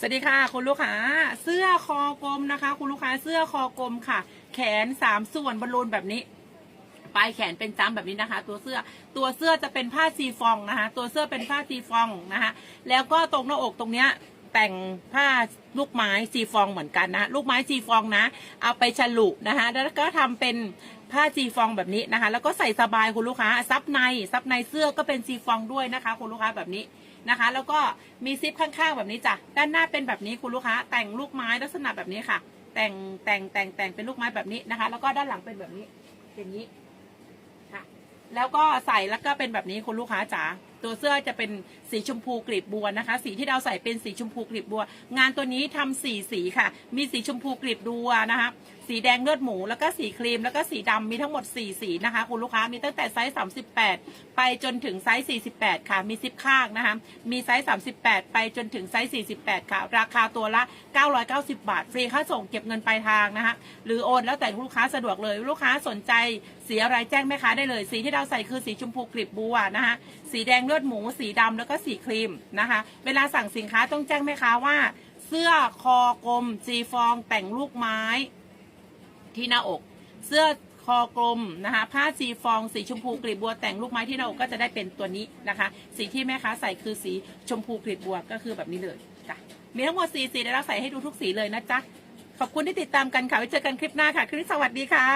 สวัสดีค่ะ คุณลูกค้าเสื้อคอกลมนะคะ คุณลูกค้าเสื้อคอกลมค่ะ แขนสามส่วนบอลลูนแบบนี้ปลายแขนเป็นจ้ำแบบนี้นะคะ ตัวเสื้อตัวเสื้อจะเป็นผ้าซีฟองนะคะ ตัวเสื้อเป็นผ้าซีฟองนะคะ แล้วก็ตรงหน้าอกตรงเนี้ย แต่งผ้าลูกไม้ซีฟองเหมือนกันนะ ลูกไม้ซีฟองนะ เอาไปฉลุนะคะ แล้วก็ทำเป็นผ้าซีฟองแบบนี้นะคะ แล้วก็ใส่สบายคุณลูกค้า ซับใน ซับในเสื้อก็เป็นซีฟองด้วยนะคะ คุณลูกค้าแบบนี้นะคะ แล้วก็มีซิปข้างๆแบบนี้จ้ะ ด้านหน้าเป็นแบบนี้คุณลูกค้า แต่งลูกไม้ลักษณะแบบนี้ค่ะ แต่งแต่งแต่งแต่งเป็นลูกไม้แบบนี้นะคะ แล้วก็ด้านหลังเป็นแบบนี้ อย่างนี้ค่ะ แล้วก็ใส่แล้วก็เป็นแบบนี้คุณลูกค้าจ๋า ตัวเสื้อจะเป็นสีชมพูกลีบบัวนะคะ สีที่เราใส่เป็นสีชมพูกลีบบัว งานตัวนี้ทำสี่สีค่ะ มีสีชมพูกลีบบัวนะคะสีแดงเลือดหมูแล้วก็สีครีมแล้วก็สีดำมีทั้งหมด 4 สีนะคะ คุณลูกค้ามีตั้งแต่ไซส์ 38 ไปจนถึงไซส์ 48 ค่ะ มีซิปข้างนะคะ มีไซส์ 38 ไปจนถึงไซส์ 48 ค่ะ ราคาตัวละ 990 บาท ฟรีค่าส่งเก็บเงินปลายทางนะคะ หรือโอนแล้วแต่ลูกค้าสะดวกเลย ลูกค้าสนใจ สีอะไรแจ้งแม่ค้าได้เลย สีที่เราใส่คือสีชมพูกลีบบัวนะคะสีแดงเลือดหมู สีดำแล้วก็สีครีมนะคะ เวลาสั่งสินค้าต้องแจ้งแม่ค้าว่า เสื้อคอกลมจีฟองแต่งลูกไม้ ที่หน้าอก เสื้อคอกลมนะคะผ้าจีฟองสีชมพูกลีบบัวแต่งลูกไม้ที่หน้าอกก็จะได้เป็นตัวนี้นะคะ สีที่แม่ค้าใส่คือสีชมพูกลีบบัวก็คือแบบนี้เลยจ้ะมีทั้งหมดสีสีเดี๋ยวเราใส่ให้ดูทุกสีเลยนะจ๊ะขอบคุณที่ติดตามกันค่ะไว้เจอกันคลิปหน้าค่ะ คลิปสวัสดีค่ะ